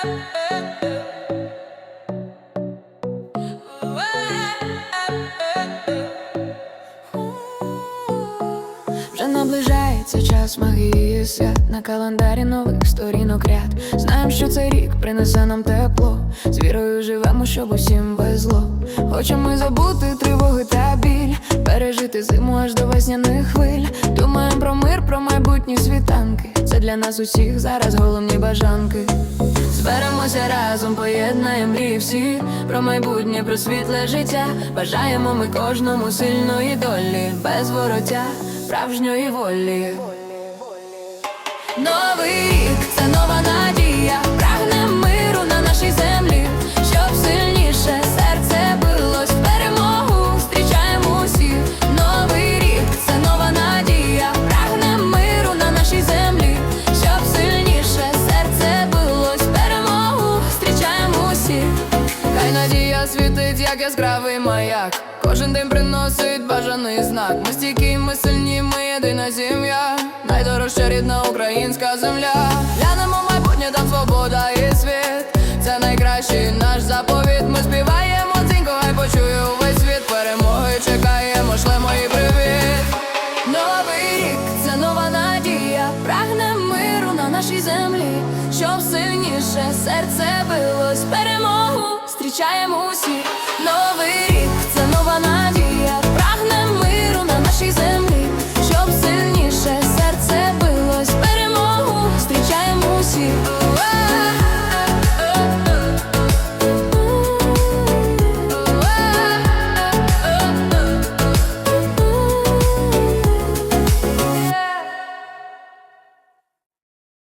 Вже наближається час магії свят на календарі нових сторінок ряд. Знаємо, що цей рік принесе нам тепло. З вірою живемо, щоб усім везло. Хочемо забути тривоги та біль, пережити зиму аж до весняних хвиль. Думаємо про мир, про майбутні світанки. Це для нас усіх зараз бажанки. Зберемося разом, поєднаємо мрії всі Про майбутнє, про світле життя. Бажаємо ми кожному сильної долі Без вороття, справжньої волі. Новий світить, як яскравий маяк. Кожен день приносить бажаний знак. Ми стійкі, ми сильні, ми єдина сім'я. Найдорожча рідна українська земля. Глянемо майбутнє, там свобода і світ. Це найкращий наш заповіт. Ми співаємо дзвінко, хай почує увесь світ. Перемоги чекаємо, шлемо і привіт. Новий рік це нова надія, прагне миру на нашій землі, щоб сильніше серце билось. Перемогу. Зустрічаємо усі. Новий рік це нова надія, прагне миру на нашій землі, щоб сильніше серце билось перемогу. Зустрічаємо усі.